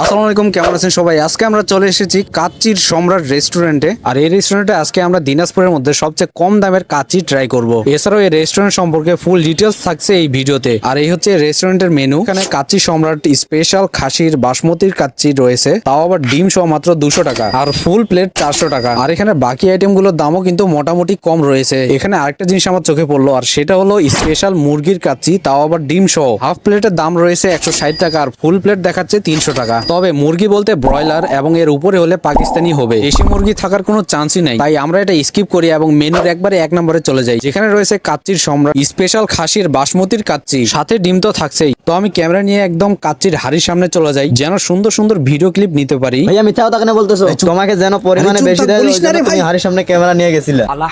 আসসালামু আলাইকুম, কেমন আছেন সবাই? আজকে আমরা চলে এসেছি কাচ্চির সম্রাট রেস্টুরেন্টে আর এই রেস্টুরেন্টে আজকে আমরা দিনাজপুরের মধ্যে সবচেয়ে কম দামের কাচ্চি ট্রাই করব। এছাড়াও এই রেস্টুরেন্ট সম্পর্কে ফুল ডিটেলস থাকছে এই ভিডিওতে। আর এই হচ্ছে রেস্টুরেন্টের মেনু এখানে কাচ্চি সম্রাট স্পেশাল খাসির বাসমতির কাচ্চি রয়েছে। তাও আবার ডিম সহ মাত্র দুশো টাকা। আর ফুল প্লেট চারশো টাকা। আর এখানে বাকি আইটেমগুলোর দামও কিন্তু মোটামুটি কম রয়েছে। এখানে আরেকটা জিনিস আমার চোখে পড়ল, আর সেটা হলো স্পেশাল মুরগির কাচ্চি তাও আবার ডিম সহ। হাফ প্লেটের দাম রয়েছে একশো ষাট টাকা, আর ফুল প্লেট দেখাচ্ছে তিনশো টাকা। তবে মুরগি বলতে ব্রয়লার এবং এর উপরে হলে পাকিস্তানি হবে। দেশি মুরগি থাকার কোনো চান্সই নাই। তাই আমরা এটা স্কিপ করি এবং মেনুর একবারে এক নম্বরে চলে যাই। যেখানে রয়েছে কাচ্চির সম্রাট স্পেশাল খাসির বাসমতির কাচ্চি সাথে ডিম তো থাকছেই। তো আমি ক্যামেরা নিয়ে একদম কাচ্চির হাড়ির সামনে চলে যাই যেন সুন্দর সুন্দর ভিডিও ক্লিপ নিতে পারি। ভাইয়া মিথ্যা কথা কেন বলতেছো? তোমাকে যেন পরিমাণে বেশি দেয়। হাড়ির সামনে ক্যামেরা নিয়ে গেছিলে। আল্লাহ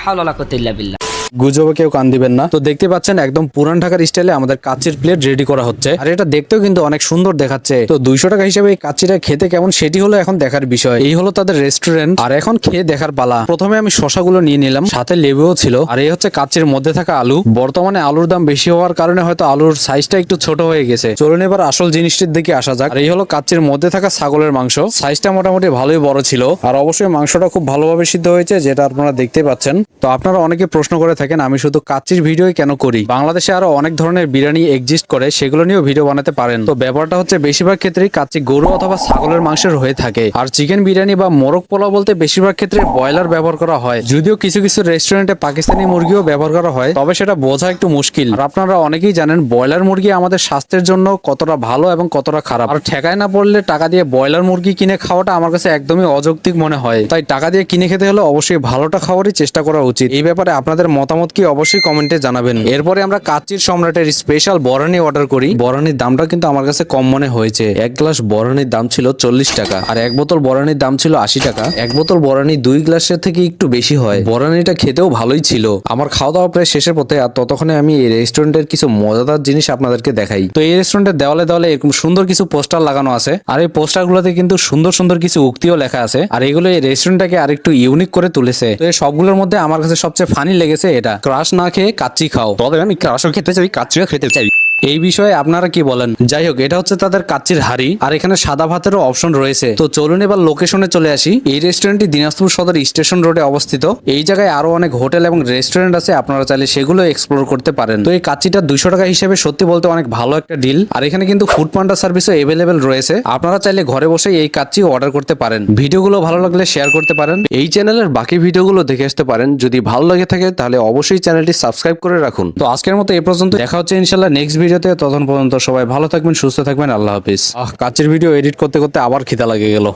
বিল্লাহ। গুজবে কেউ কান দিবেন না। তো দেখতে পাচ্ছেন একদম পুরান ঢাকার স্টাইলে আমাদের কাচ্চির প্লেট রেডি করা হচ্ছে। আর এটা দেখতেও কিন্তু অনেক সুন্দর দেখাচ্ছে। তো দুইশো টাকা হিসেবে এই কাচ্চিটা খেতে কেমন সেটি হলো এখন দেখার বিষয়। এই হলো তাদের রেস্টুরেন্ট আর এখন খেয়ে দেখার পালা। প্রথমে আমি শশাগুলো নিয়ে নিলাম। সাথে লেবুও ছিল। আর এই হচ্ছে কাচ্চির মধ্যে থাকা আলু। বর্তমানে আলুর দাম বেশি হওয়ার কারণে হয়তো আলুর সাইজটা একটু ছোট হয়ে গেছে। চলুন এবার আসল জিনিসটির দিকে আসা যাক। আর এই হলো কাচ্চির মধ্যে থাকা ছাগলের মাংস। সাইজটা মোটামুটি ভালোই বড় ছিল। আর অবশ্যই মাংসটা খুব ভালোভাবে সিদ্ধ হয়েছে, যেটা আপনারা দেখতে পাচ্ছেন। তো আপনারা অনেকে প্রশ্ন করে থাকেন, আমি শুধু কাচ্চির ভিডিও কেন করি? বাংলাদেশে আরও অনেক ধরনের বিরিয়ানি এক্সিস্ট করে, সেগুলো নিয়েও ভিডিও বানাতে পারেন। তো ব্যাপারটা হচ্ছে, বেশিরভাগ ক্ষেত্রেই কাচ্চি গরু অথবা ছাগলের মাংসের হয়ে থাকে। আর চিকেন বিরিয়ানি বা মোরগ পোলাও বলতে বেশিরভাগ ক্ষেত্রে ব্রয়লার ব্যবহার করা হয়। যদিও কিছু কিছু রেস্টুরেন্টে পাকিস্তানি মুরগিও ব্যবহার করা হয়, তবে সেটা বোঝা একটু মুশকিল। আর আপনারা অনেকেই জানেন, ব্রয়লার মুরগি আমাদের স্বাস্থ্যের জন্য কতটা ভালো এবং কতটা খারাপ। আর ঠেকায় না পড়লে টাকা দিয়ে ব্রয়লার মুরগি কিনে খাওয়াটা আমার কাছে একদমই অযৌক্তিক মনে হয়। তাই টাকা দিয়ে কিনে খেতে হলে অবশ্যই ভালোটা খাওয়ারই চেষ্টা করা উচিত। এই ব্যাপারে আপনাদের মতামত কি অবশ্যই কমেন্টে জানাবেন। এরপরে আমরা কাচ্চির সম্রাটের স্পেশাল বরানি অর্ডার করি। বরানির দামটা কিন্তু আমার কাছে কম মনে হয়েছে। এক গ্লাস বরানির দাম ছিল চল্লিশ টাকা আর এক বোতল বরানির দাম ছিল আশি টাকা। এক বোতল বরানি দুই গ্লাসের থেকে একটু বেশি হয়। বরানিটা খেতেও ভালোই ছিল। আমার খাওয়া দাওয়া প্রায় শেষের পথে আর ততক্ষণে আমি এই রেস্টুরেন্টের কিছু মজাদার জিনিস আপনাদেরকে দেখাই। তো এই রেস্টুরেন্টের দেওয়ালে দেওয়ালে এরকম সুন্দর কিছু পোস্টার লাগানো আছে। আর এই পোস্টার গুলোতে কিন্তু সুন্দর সুন্দর কিছু উক্তিও লেখা আছে। আর এগুলো এই রেস্টুরেন্টটাকে আরেকটু ইউনিক করে তুলেছে। তো এই সবগুলোর মধ্যে আমার কাছে সবচেয়ে ফানি লেগেছে এটা। ক্রাশ না খেয়ে কাচ্চি খাও। তবে আমি ক্রাশও খেতে চাই কাচ্চিও খেতে চাই। এই বিষয়ে আপনারা কি বলেন? যাই হোক, এটা হচ্ছে তাদের কাচ্চির হাড়ি, আর এখানে সাদা ভাতেরও অপশন রয়েছে। তো চলুন এবার লোকেশনে চলে আসি। এই রেস্টুরেন্টটি দিনাজপুর সদর স্টেশন রোডে অবস্থিত। এই জায়গায় আরও অনেক হোটেল এবং রেস্টুরেন্ট আছে, আপনারা চাইলে সেগুলো এক্সপ্লোর করতে পারেন। তো এই কাচ্চিটা দুইশো টাকা হিসেবে সত্যি বলতে অনেক ভালো একটা ডিল আর এখানে কিন্তু ফুড পান্ডা সার্ভিসও এভেলেবেল রয়েছে। আপনারা চাইলে ঘরে বসে এই কাচ্চি অর্ডার করতে পারেন। ভিডিওগুলো ভালো লাগলে শেয়ার করতে পারেন। এই চ্যানেলের বাকি ভিডিওগুলো দেখে আসতে পারেন। যদি ভালো লাগে থাকে, তাহলে অবশ্যই চ্যানেলটি সাবস্ক্রাইব করে রাখুন। তো আজকের মতো এই পর্যন্ত। দেখা হচ্ছে ইনশাল্লাহ নেক্সট ভিডিওতে তখন পর্যন্ত সবাই ভালো থাকবেন, সুস্থ থাকবেন, আল্লাহ হাফিজ। আহ কাচ্চির ভিডিও এডিট করতে করতে আবার খিদা লাগে গেল।